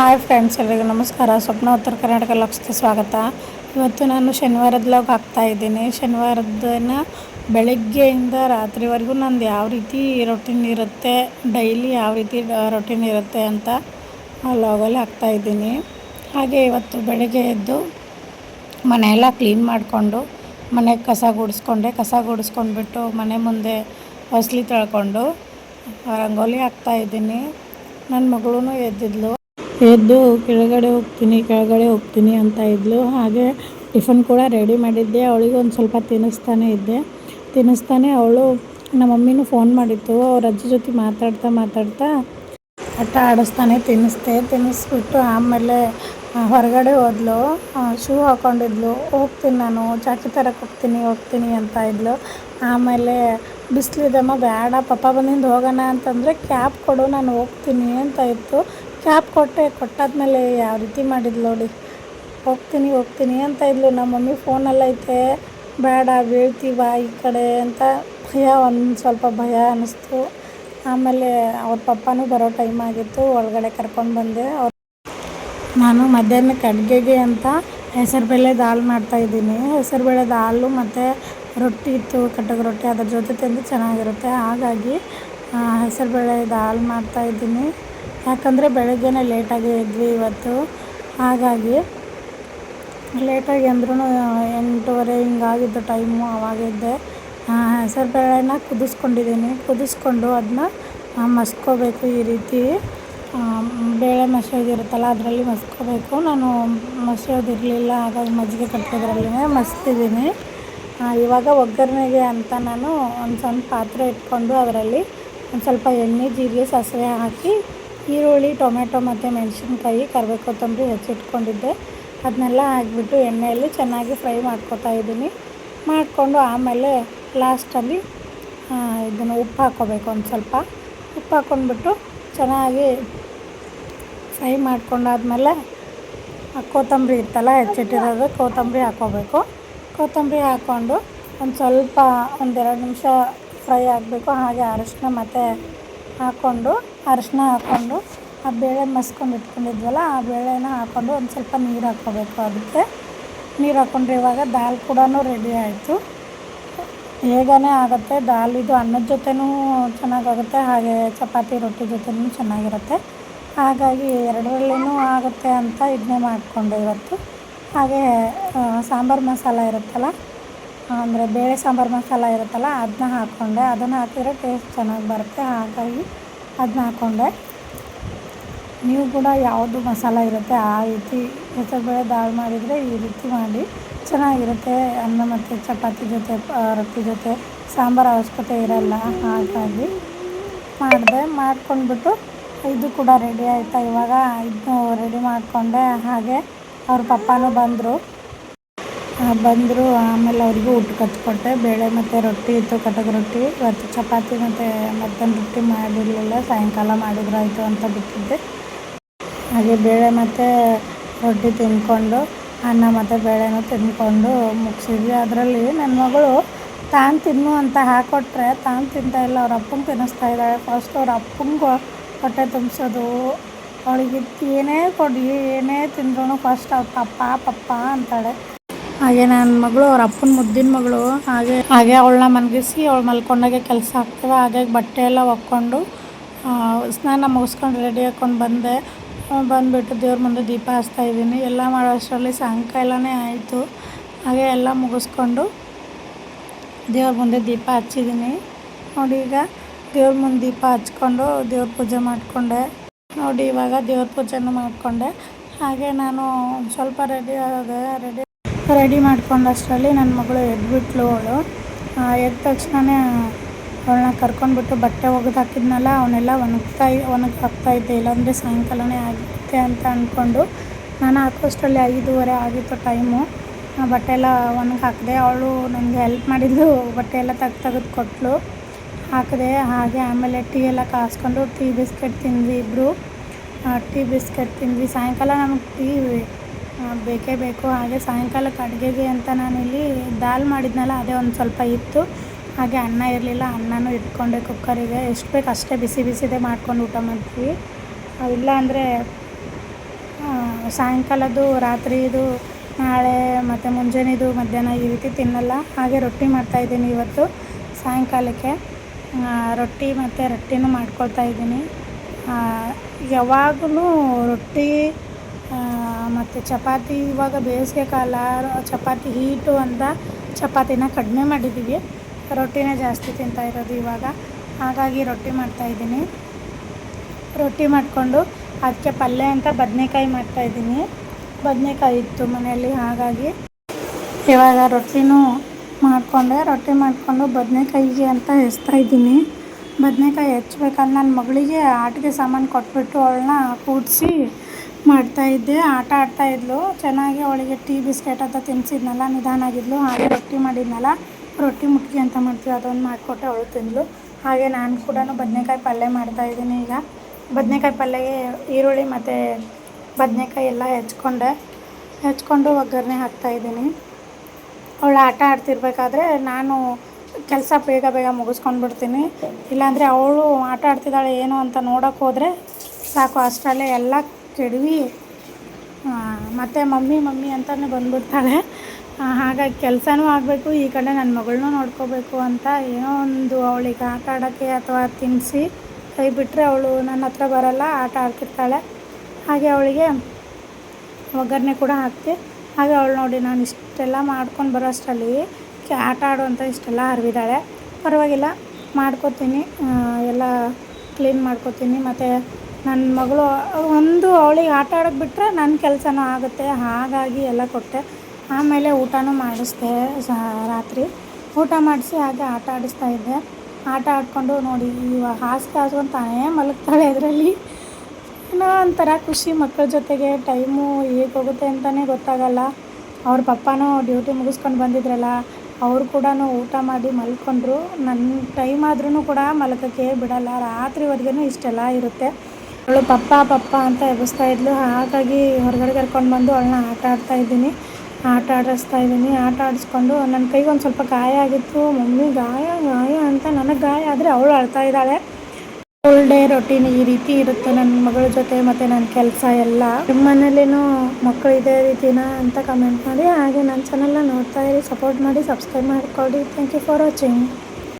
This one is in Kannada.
ಹಾಯ್ ಫ್ರೆಂಡ್ಸ್ ಎಲ್ಲರಿಗೂ ನಮಸ್ಕಾರ. ಸ್ವಪ್ನ ಉತ್ತರ ಕರ್ನಾಟಕ ಲಕ್ಷಕ್ಕೆ ಸ್ವಾಗತ. ಇವತ್ತು ನಾನು ಶನಿವಾರದ ಲಾಗ್ ಹಾಕ್ತಾ ಇದ್ದೀನಿ. ಶನಿವಾರದನ ಬೆಳಗ್ಗೆಯಿಂದ ರಾತ್ರಿವರೆಗೂ ನಂದು ಯಾವ ರೀತಿ ರೊಟೀನ್ ಇರುತ್ತೆ ಡೈಲಿ ಯಾವ ರೀತಿ ರೊಟೀನ್ ಇರುತ್ತೆ ಅಂತ ಲಾಗಲ್ಲಿ ಹಾಕ್ತಾ ಇದ್ದೀನಿ. ಹಾಗೆ ಇವತ್ತು ಬೆಳಗ್ಗೆ ಎದ್ದು ಮನೆಯೆಲ್ಲ ಕ್ಲೀನ್ ಮಾಡಿಕೊಂಡು ಮನೆಗೆ ಕಸ ಗುಡಿಸ್ಕೊಂಡೆ. ಕಸ ಗುಡಿಸ್ಕೊಂಡ್ಬಿಟ್ಟು ಮನೆ ಮುಂದೆ ಹೊಸಲಿ ತೊಳ್ಕೊಂಡು, ರಂಗೋಲಿ ಹಾಕ್ತಾ ಇದ್ದೀನಿ. ನನ್ನ ಮಗಳೂ ಎದ್ದಿದ್ಲು. ಎದ್ದು ಕೆಳಗಡೆ ಹೋಗ್ತೀನಿ ಕೆಳಗಡೆ ಹೋಗ್ತೀನಿ ಅಂತ ಇದ್ಲು. ಹಾಗೆ ಟಿಫನ್ ಕೂಡ ರೆಡಿ ಮಾಡಿದ್ದೆ. ಅವಳಿಗೆ ಒಂದು ಸ್ವಲ್ಪ ತಿನ್ನಿಸ್ತಾನೆ ಇದ್ದೆ. ತಿನ್ನಿಸ್ತಾನೆ ಅವಳು ನಮ್ಮ ಮಮ್ಮಿನೂ ಫೋನ್ ಮಾಡಿತ್ತು. ಅವ್ರ ಅಜ್ಜಿ ಜೊತೆ ಮಾತಾಡ್ತಾ ಮಾತಾಡ್ತಾ ಆಟ ಆಡಿಸ್ತಾನೆ ತಿನ್ನಿಸ್ದೆ ತಿನ್ನಿಸ್ಬಿಟ್ಟು ಆಮೇಲೆ ಹೊರಗಡೆ ಹೋದ್ಲು. ಶೂ ಹಾಕೊಂಡಿದ್ಲು. ಹೋಗ್ತೀನಿ ನಾನು ಚಾಕಿ ತರಕ್ಕೆ ಹೋಗ್ತೀನಿ ಹೋಗ್ತೀನಿ ಅಂತ ಇದ್ಲು. ಆಮೇಲೆ ಬಿಸಿಲಿದಮ್ಮ ಬೇಡ, ಪಪ್ಪ ಬಂದಿಂದ ಹೋಗೋಣ ಅಂತಂದರೆ, ಕ್ಯಾಬ್ ಕೊಡು, ನಾನು ಹೋಗ್ತೀನಿ ಅಂತ ಇತ್ತು. ಕ್ಯಾಬ್ ಕೊಟ್ಟೆ, ಕೊಟ್ಟಾದ್ಮೇಲೆ ಯಾವ ರೀತಿ ಮಾಡಿದ್ಲು ನೋಡಿ. ಹೋಗ್ತೀನಿ ಹೋಗ್ತೀನಿ ಅಂತ ಇದ್ಲು. ನಮ್ಮ ಮಮ್ಮಿ ಫೋನಲ್ಲೈತೆ, ಬೇಡ ಬೀಳ್ತೀವ ಈ ಕಡೆ ಅಂತ ಭಯ, ಒಂದು ಸ್ವಲ್ಪ ಭಯ ಅನ್ನಿಸ್ತು ಆಮೇಲೆ ಅವ್ರ ಪಪ್ಪನೂ ಬರೋ ಟೈಮ್ ಆಗಿತ್ತು, ಒಳಗಡೆ ಕರ್ಕೊಂಡು ಬಂದೆ. ಅವ್ರು ನಾನು ಮಧ್ಯಾಹ್ನಕ್ಕೆ ಅಡುಗೆಗೆ ಅಂತ ಹೆಸರುಬೇಳೆ ದಾಲ್ ಮಾಡ್ತಾಯಿದ್ದೀನಿ ಹೆಸರುಬೇಳೆ ದಾಲು ಮತ್ತು ರೊಟ್ಟಿ ಇತ್ತು ಕಟ್ಟಗೆ ರೊಟ್ಟಿ. ಅದ್ರ ಜೊತೆ ತಿಂದು ಚೆನ್ನಾಗಿರುತ್ತೆ. ಹಾಗಾಗಿ ಹೆಸರುಬೇಳೆ ದಾಲ್ ಮಾಡ್ತಾಯಿದ್ದೀನಿ ಯಾಕಂದರೆ ಬೆಳಗ್ಗೆನೇ ಲೇಟಾಗಿ ಇದ್ವಿ ಇವತ್ತು. ಹಾಗಾಗಿ ಲೇಟಾಗಿ ಅಂದ್ರೂ ಎಂಟೂವರೆ ಹಿಂಗಾಗಿದ್ದು ಟೈಮು ಅವಾಗಿದ್ದೆ ಹೆಸರು ಬೇಳೆನ ಕುದಿಸ್ಕೊಂಡಿದ್ದೀನಿ. ಕುದಿಸ್ಕೊಂಡು ಅದನ್ನ ಮಸ್ಕೋಬೇಕು ಈ ರೀತಿ. ಬೇಳೆ ಮಸೋದಿರುತ್ತಲ್ಲ ಅದರಲ್ಲಿ ಮಸ್ಕೋಬೇಕು. ನಾನು ಮಸೋದಿರಲಿಲ್ಲ ಹಾಗಾಗಿ ಮಜ್ಜಿಗೆ ಕಟ್ಟೋದ್ರಲ್ಲೇ ಮಸ್ತಿದ್ದೀನಿ. ಇವಾಗ ಒಗ್ಗರಣೆಗೆ ಅಂತ ನಾನು ಒಂದು ಸಣ್ಣ ಪಾತ್ರೆ ಇಟ್ಕೊಂಡು ಅದರಲ್ಲಿ ಒಂದು ಸ್ವಲ್ಪ ಎಣ್ಣೆ, ಜೀರಿಗೆ, ಸಾಸಿವೆ ಹಾಕಿ ಈರುಳ್ಳಿ ಟೊಮೆಟೊ ಮತ್ತು ಮೆಣಸಿನ್ಕಾಯಿ ಕರಿಬೇವು ಕೊತ್ತಂಬರಿ ಹೆಚ್ಚಿಟ್ಕೊಂಡಿದ್ದೆ. ಅದನ್ನೆಲ್ಲ ಹಾಕ್ಬಿಟ್ಟು ಎಣ್ಣೆಯಲ್ಲಿ ಚೆನ್ನಾಗಿ ಫ್ರೈ ಮಾಡ್ಕೊತಾ ಇದ್ದೀನಿ. ಮಾಡಿಕೊಂಡು ಆಮೇಲೆ ಲಾಸ್ಟಲ್ಲಿ ಇದನ್ನು ಉಪ್ಪು ಹಾಕ್ಕೋಬೇಕು ಒಂದು ಸ್ವಲ್ಪ. ಉಪ್ಪು ಹಾಕ್ಕೊಂಡ್ಬಿಟ್ಟು ಚೆನ್ನಾಗಿ ಫ್ರೈ ಮಾಡ್ಕೊಂಡಾದ್ಮೇಲೆ ಕೊತ್ತಂಬರಿ ಇತ್ತಲ್ಲ ಹೆಚ್ಚಿಟ್ಟಿರೋದು, ಕೊತ್ತಂಬರಿ ಹಾಕ್ಕೋಬೇಕು. ಕೊತ್ತಂಬರಿ ಹಾಕ್ಕೊಂಡು ಒಂದು ಸ್ವಲ್ಪ, ಒಂದೆರಡು ನಿಮಿಷ ಫ್ರೈ ಆಗಬೇಕು. ಹಾಗೆ ಅರಶಿನ ಮತ್ತು ಹಾಕ್ಕೊಂಡು ಅರಶಿನ ಹಾಕ್ಕೊಂಡು, ಆ ಬೇಳೆ ಮಸ್ಕೊಂಡು ಇಟ್ಕೊಂಡಿದ್ವಲ್ಲ, ಆ ಬೇಳೆನ ಹಾಕ್ಕೊಂಡು ಒಂದು ಸ್ವಲ್ಪ ನೀರು ಹಾಕ್ಕೋಬೇಕು. ಅದಕ್ಕೆ ನೀರು ಹಾಕ್ಕೊಂಡ್ರೆ ಇವಾಗ ದಾಲ್ ಕೂಡ ರೆಡಿ ಆಯಿತು. ಹೇಗೇ ಆಗುತ್ತೆ, ದಾಲ್ ಇದು ಅನ್ನದ ಜೊತೆನೂ ಚೆನ್ನಾಗಾಗುತ್ತೆ, ಹಾಗೆ ಚಪಾತಿ, ರೊಟ್ಟಿ ಜೊತೆನೂ ಚೆನ್ನಾಗಿರುತ್ತೆ. ಹಾಗಾಗಿ ಎರಡರಲ್ಲಿನೂ ಆಗುತ್ತೆ ಅಂತ ಇದನ್ನೇ ಮಾಡಿಕೊಂಡೆ ಇವತ್ತು. ಹಾಗೆ ಸಾಂಬಾರು ಮಸಾಲ ಇರುತ್ತಲ್ಲ ಅಂದರೆ ಬೇಳೆ ಸಾಂಬಾರು ಮಸಾಲ ಇರುತ್ತಲ್ಲ ಅದನ್ನ ಹಾಕ್ಕೊಂಡೆ. ಅದನ್ನು ಹಾಕಿದರೆ ಟೇಸ್ಟ್ ಚೆನ್ನಾಗಿ ಬರುತ್ತೆ. ಹಾಗಾಗಿ ಅದನ್ನ ಹಾಕ್ಕೊಂಡೆ. ನೀವು ಕೂಡ ಯಾವುದು ಮಸಾಲ ಇರುತ್ತೆ, ಆ ರೀತಿ ಹೆಸರುಬೇಳೆ ದಾಲ್ ಮಾಡಿದರೆ ಈ ರೀತಿ ಮಾಡಿ. ಚೆನ್ನಾಗಿರುತ್ತೆ ಅನ್ನ ಮತ್ತು ಚಪಾತಿ ಜೊತೆ ರೊಟ್ಟಿ ಜೊತೆ. ಸಾಂಬಾರು ಅವಶ್ಯಕತೆ ಇರಲ್ಲ. ಹಾಗಾಗಿ ಮಾಡಿದೆ. ಮಾಡ್ಕೊಂಡ್ಬಿಟ್ಟು ಇದು ಕೂಡ ರೆಡಿ ಆಯಿತಾ ಇವಾಗ. ಇದನ್ನು ರೆಡಿ ಮಾಡಿಕೊಂಡೆ. ಹಾಗೆ ಅವ್ರ ಪಪ್ಪನೂ ಬಂದರು. ಬಂದರು, ಆಮೇಲೆ ಅವ್ರಿಗೂ ಊಟ ಕಟ್ಕೊಟ್ಟೆ. ಬೇಳೆ ಮತ್ತು ರೊಟ್ಟಿ ಇತ್ತು, ಕಟಕ್ ರೊಟ್ಟಿ. ಇವತ್ತು ಚಪಾತಿ ಮತ್ತು ಮತ್ತೊಂದು ರೊಟ್ಟಿ ಮಾಡಿರಲಿಲ್ಲ. ಸಾಯಂಕಾಲ ಮಾಡಿದ್ರಾಯಿತು ಅಂತ ಬಿಟ್ಟಿದ್ದೆ. ಹಾಗೆ ಬೇಳೆ ಮತ್ತು ರೊಟ್ಟಿ ತಿಂದ್ಕೊಂಡು, ಅನ್ನ ಮತ್ತು ಬೇಳೆನೂ ತಿಂದ್ಕೊಂಡು ಮುಗಿಸಿದ್ವಿ. ಅದರಲ್ಲಿ ನನ್ನ ಮಗಳು, ತಾನು ತಿನ್ನು ಅಂತ ಹಾಕೊಟ್ರೆ, ತಾನು ತಿಂತಾ ಇಲ್ಲ, ಅವ್ರ ಅಪ್ಪಂಗೆ ತಿನ್ನಿಸ್ತಾ ಇದ್ದಾಳೆ. ಫಸ್ಟ್ ಅವ್ರ ಅಪ್ಪಂಗೆ ಹೊಟ್ಟೆ ತುಂಬಿಸೋದು. ಅವಳಿಗೆ ಏನೇ ಕೊಡಿ, ಏನೇ ತಿಂದ್ರೂ ಫಸ್ಟ್ ಅವ್ರ ಪಪ್ಪ ಪಪ್ಪ ಅಂತಾಳೆ. ಹಾಗೆ ನನ್ನ ಮಗಳು ಅವ್ರ ಅಪ್ಪನ ಮುದ್ದಿನ ಮಗಳು. ಹಾಗೆ ಹಾಗೆ ಅವಳನ್ನ ಮಲಗಿಸಿ ಅವಳು ಮಲ್ಕೊಂಡಾಗೆ ಕೆಲಸ ಆಗ್ತವೆ ಹಾಗೆ ಬಟ್ಟೆ ಎಲ್ಲ ಒಕ್ಕೊಂಡು ಸ್ನಾನ ಮುಗಿಸ್ಕೊಂಡು ರೆಡಿ ಹಾಕ್ಕೊಂಡು ಬಂದೆ. ಬಂದುಬಿಟ್ಟು ದೇವ್ರ ಮುಂದೆ ದೀಪ ಹಚ್ತಾ ಇದ್ದೀನಿ. ಎಲ್ಲ ಮಾಡೋ ಅಷ್ಟರಲ್ಲಿ ಸಾಯಂಕಾಲನೇ ಆಯಿತು. ಹಾಗೆ ಎಲ್ಲ ಮುಗಿಸ್ಕೊಂಡು ದೇವ್ರ ಮುಂದೆ ದೀಪ ಹಚ್ಚಿದ್ದೀನಿ. ನೋಡಿ ಈಗ ದೇವ್ರ ಮುಂದೆ ದೀಪ ಹಚ್ಕೊಂಡು ದೇವ್ರ ಪೂಜೆ ಮಾಡಿಕೊಂಡೆ. ನೋಡಿ ಇವಾಗ ದೇವ್ರ ಪೂಜೆನೂ ಮಾಡಿಕೊಂಡೆ. ಹಾಗೆ ನಾನು ಸ್ವಲ್ಪ ರೆಡಿ ಆದೆ. ರೆಡಿ ರೆಡಿ ಮಾಡ್ಕೊಂಡಷ್ಟರಲ್ಲಿ ನನ್ನ ಮಗಳು ಎದ್ಬಿಟ್ಲು ಅವಳು. ಎದ್ದ ತಕ್ಷಣವೇ ಅವಳನ್ನ ಕರ್ಕೊಂಡ್ಬಿಟ್ಟು ಬಟ್ಟೆ ಒಗೆದು ಹಾಕಿದ್ನಲ್ಲ, ಅವನ್ನೆಲ್ಲ ಒಣಗ್ತಾ ಒಣಗಿ ಹಾಕ್ತಾ ಇದ್ದೆ. ಇಲ್ಲಾಂದರೆ ಸಾಯಂಕಾಲನೇ ಆಗುತ್ತೆ ಅಂತ ಅಂದ್ಕೊಂಡು ನಾನು ಹಾಕೋಷ್ಟರಲ್ಲಿ ಐದೂವರೆ ಆಗಿತ್ತು ಟೈಮು. ಬಟ್ಟೆ ಎಲ್ಲ ಒಣಗಿ ಹಾಕಿದೆ ಅವಳು ನನಗೆ ಹೆಲ್ಪ್ ಮಾಡಿದ್ದು ಬಟ್ಟೆ ಎಲ್ಲ ತೆಗ್ದು ತೆಗೆದು ಕೊಟ್ಟಳು ಹಾಕಿದೆ, ಹಾಗೆ ಆಮೇಲೆ ಟೀ ಎಲ್ಲ ಕಾಸ್ಕೊಂಡು ಟೀ ಬಿಸ್ಕೆಟ್ ತಿಂದ್ವಿ ಇಬ್ಬರು ಟೀ ಬಿಸ್ಕೆಟ್ ತಿಂದ್ವಿ. ಸಾಯಂಕಾಲ ನಮಗೆ ಟೀ ಬೇಕೇ ಬೇಕು. ಹಾಗೆ ಸಾಯಂಕಾಲಕ್ಕೆ ಅಡುಗೆಗೆ ಅಂತ ನಾನಿಲ್ಲಿ ದಾಲ್ ಮಾಡಿದ್ನಲ್ಲ, ಅದೇ ಒಂದು ಸ್ವಲ್ಪ ಇತ್ತು. ಹಾಗೆ ಅನ್ನ ಇರಲಿಲ್ಲ, ಅನ್ನನೂ ಇಟ್ಕೊಂಡೆ ಕುಕ್ಕರಿಗೆ. ಎಷ್ಟು ಬೇಕು ಅಷ್ಟೇ ಬಿಸಿ ಬಿಸಿದೇ ಮಾಡ್ಕೊಂಡು ಊಟ ಮಾಡ್ತೀವಿ. ಇಲ್ಲ ಅಂದರೆ ಸಾಯಂಕಾಲದ್ದು, ರಾತ್ರಿದು, ನಾಳೆ, ಮತ್ತು ಮುಂಜಾನೆದು, ಮಧ್ಯಾಹ್ನ ಈ ರೀತಿ ತಿನ್ನಲ್ಲ. ಹಾಗೆ ರೊಟ್ಟಿ ಮಾಡ್ತಾಯಿದ್ದೀನಿ ಇವತ್ತು, ಸಾಯಂಕಾಲಕ್ಕೆ. ರೊಟ್ಟಿ ಮತ್ತು ರೊಟ್ಟಿನೂ ಮಾಡ್ಕೊಳ್ತಾ ಇದ್ದೀನಿ. ಯಾವಾಗಲೂ ರೊಟ್ಟಿ ಮತ್ತು ಚಪಾತಿ ಇವಾಗ ಬೇಸಿಗೆ ಕಾಲ, ಚಪಾತಿ ಹೀಟು ಅಂತ ಚಪಾತಿನ ಕಡಿಮೆ ಮಾಡಿದ್ದೀವಿ. ರೊಟ್ಟಿನೇ ಜಾಸ್ತಿ ತಿಂತಾ ಇರೋದು ಇವಾಗ. ಹಾಗಾಗಿ ರೊಟ್ಟಿ ಮಾಡ್ತಾಯಿದ್ದೀನಿ ರೊಟ್ಟಿ ಮಾಡಿಕೊಂಡು ಅದಕ್ಕೆ ಪಲ್ಯ ಅಂತ ಬದನೇಕಾಯಿ ಮಾಡ್ತಾಯಿದ್ದೀನಿ ಬದನೆಕಾಯಿ ಇತ್ತು ಮನೆಯಲ್ಲಿ, ಹಾಗಾಗಿ ಇವಾಗ ರೊಟ್ಟಿನೂ ಮಾಡಿಕೊಂಡೆ. ರೊಟ್ಟಿ ಮಾಡಿಕೊಂಡು ಬದನೇಕಾಯಿಗೆ ಅಂತ ಇದ್ದೀನಿ. ಬದನೇಕಾಯಿ ಹೆಚ್ಚಬೇಕಾದ್ರೆ ನನ್ನ ಮಗಳಿಗೆ ಆಟಿಗೆ ಸಾಮಾನು ಕೊಟ್ಬಿಟ್ಟು ಅವಳನ್ನ ಕೂಡಿಸಿ ಮಾಡ್ತಾಯಿದ್ದೆ ಆಟ ಆಡ್ತಾಯಿದ್ಲು ಚೆನ್ನಾಗಿ ಅವಳಿಗೆ ಟೀ, ಬಿಸ್ಕೆಟ್ ಅಂತ ತಿನ್ನಿಸಿದ್ನಲ್ಲ ನಿಧಾನ ಆಗಿದ್ಲು. ಹಾಗೆ ರೊಟ್ಟಿ ಮಾಡಿದ್ನಲ್ಲ. ರೊಟ್ಟಿ ಮುಟ್ಟಿಗೆ ಅಂತ ಮಾಡ್ತೀವಿ, ಅದೊಂದು ಮಾಡಿಕೊಟ್ಟೆ ಅವಳು ತಿಂದಳು ಹಾಗೆ ನಾನು ಕೂಡ ಬದನೆಕಾಯಿ ಪಲ್ಯ ಮಾಡ್ತಾಯಿದ್ದೀನಿ ಈಗ. ಬದನೆಕಾಯಿ ಪಲ್ಯಗೆ ಈರುಳ್ಳಿ ಮತ್ತು ಬದನೆಕಾಯಿ ಎಲ್ಲ ಹೆಚ್ಕೊಂಡೆ. ಹೆಚ್ಕೊಂಡು ಒಗ್ಗರಣೆ ಹಾಕ್ತಾಯಿದ್ದೀನಿ ಅವಳು ಆಟ ಆಡ್ತಿರ್ಬೇಕಾದ್ರೆ ನಾನು ಕೆಲಸ ಬೇಗ ಬೇಗ ಮುಗಿಸ್ಕೊಂಡು ಬಿಡ್ತೀನಿ. ಇಲ್ಲಾಂದರೆ ಅವಳು ಆಟ ಆಡ್ತಿದ್ದಾಳೆ ಏನು ಅಂತ ನೋಡೋಕೆ ಹೋದರೆ ಸಾಕು. ಅಷ್ಟರಲ್ಲೇ ಎಲ್ಲ ಕೆಡವಿ ಮತ್ತು ಮಮ್ಮಿ ಮಮ್ಮಿ ಅಂತಲೇ ಬಂದುಬಿಡ್ತಾಳೆ. ಹಾಗಾಗಿ ಕೆಲಸನೂ ಆಗಬೇಕು, ಈ ಕಡೆ ನನ್ನ ಮಗಳನ್ನೂ ನೋಡ್ಕೋಬೇಕು ಅಂತ ಏನೋ ಒಂದು ಅವಳಿಗೆ ಆಟ ಆಡೋಕ್ಕೆ ಅಥವಾ ತಿನ್ನಿಸಿ ಕೈ ಬಿಟ್ಟರೆ ಅವಳು ನನ್ನ ಹತ್ರ ಬರೋಲ್ಲ, ಆಟ ಆಡ್ತಿರ್ತಾಳೆ. ಹಾಗೆ ಅವಳಿಗೆ ಒಗ್ಗರಣೆ ಕೂಡ ಹಾಕ್ತಿ. ಹಾಗೆ ಅವಳು ನೋಡಿ ನಾನು ಇಷ್ಟೆಲ್ಲ ಮಾಡ್ಕೊಂಡು ಬರೋ ಅಷ್ಟರಲ್ಲಿ ಆಟ ಆಡುವಂಥ ಇಷ್ಟೆಲ್ಲ ಹರಿವಿದ್ದಾಳೆ ಪರವಾಗಿಲ್ಲ, ಮಾಡ್ಕೋತೀನಿ. ಎಲ್ಲ ಕ್ಲೀನ್ ಮಾಡ್ಕೋತೀನಿ. ಮತ್ತು ನನ್ನ ಮಗಳು, ಒಂದು ಅವಳಿಗೆ ಆಟ ಆಡೋಕೆ ಬಿಟ್ಟರೆ ನನ್ನ ಕೆಲಸನೂ ಆಗುತ್ತೆ, ಹಾಗಾಗಿ ಎಲ್ಲ ಕೊಟ್ಟೆ. ಆಮೇಲೆ ಊಟನೂ ಮಾಡಿಸ್ದೆ ರಾತ್ರಿ. ಊಟ ಮಾಡಿಸಿ ಹಾಗೆ ಆಟ ಆಡಿಸ್ತಾ ಇದ್ದೆ. ಆಟ ಆಡಿಕೊಂಡು ನೋಡಿ ಇವಾಗ ಹಾಸಿಗೆ ಹಾಸ್ಕೊಂಡು ತಾನೇ ಮಲಗ್ತಾಳೆ ಅದರಲ್ಲಿ. ಏನೋ ಒಂಥರ ಖುಷಿ ಮಕ್ಕಳ ಜೊತೆಗೆ, ಟೈಮು ಹೇಗೆ ಹೋಗುತ್ತೆ ಅಂತಲೇ ಗೊತ್ತಾಗಲ್ಲ. ಅವ್ರ ಪಪ್ಪನೂ ಡ್ಯೂಟಿ ಮುಗಿಸ್ಕೊಂಡು ಬಂದಿದ್ರಲ್ಲ, ಅವರು ಕೂಡ ಊಟ ಮಾಡಿ ಮಲ್ಕೊಂಡ್ರು. ನನ್ನ ಟೈಮ್ ಆದ್ರೂ ಕೂಡ ಮಲಗೋಕ್ಕೆ ಬಿಡಲ್ಲ ರಾತ್ರಿವರೆಗೂ ಇಷ್ಟೆಲ್ಲ ಇರುತ್ತೆ. ಅವಳು ಪಪ್ಪ ಪಪ್ಪ ಅಂತ ಎಬ್ಬಿಸ್ತಾ ಇದ್ಲು. ಹಾಗಾಗಿ ಹೊರಗಡೆ ಕರ್ಕೊಂಡು ಬಂದು ಅವಳನ್ನ ಆಟ ಆಡ್ತಾ ಇದ್ದೀನಿ. ಆಟ ಆಡಿಸ್ತಾ ಇದ್ದೀನಿ. ಆಟ ಆಡಿಸ್ಕೊಂಡು ನನ್ನ ಕೈಗೆ ಒಂದು ಸ್ವಲ್ಪ ಗಾಯ ಆಗಿತ್ತು. ಮಮ್ಮಿ, ಗಾಯ ಗಾಯ ಅಂತ ನನಗೆ ಗಾಯ ಆದರೆ ಅವಳು ಅಳ್ತಾ ಇದ್ದಾಳೆ. ಫುಲ್ ಡೇ ರೊಟೀನ್ ಈ ರೀತಿ ಇರುತ್ತೆ ನನ್ನ ಮಗಳ ಜೊತೆ ಮತ್ತು ನನ್ನ ಕೆಲಸ ಎಲ್ಲ. ನಿಮ್ಮ ಮನೇಲೇನೂ ಮಕ್ಕಳು ಇದೇ ರೀತಿನ ಅಂತ ಕಮೆಂಟ್ ಮಾಡಿ. ಹಾಗೆ ನನ್ನ ಚಾನಲ್ನ ನೋಡ್ತಾ ಇರಿ. ಸಪೋರ್ಟ್ ಮಾಡಿ ಸಬ್ಸ್ಕ್ರೈಬ್ ಮಾಡಿಕೊಡಿ. Thank you for watching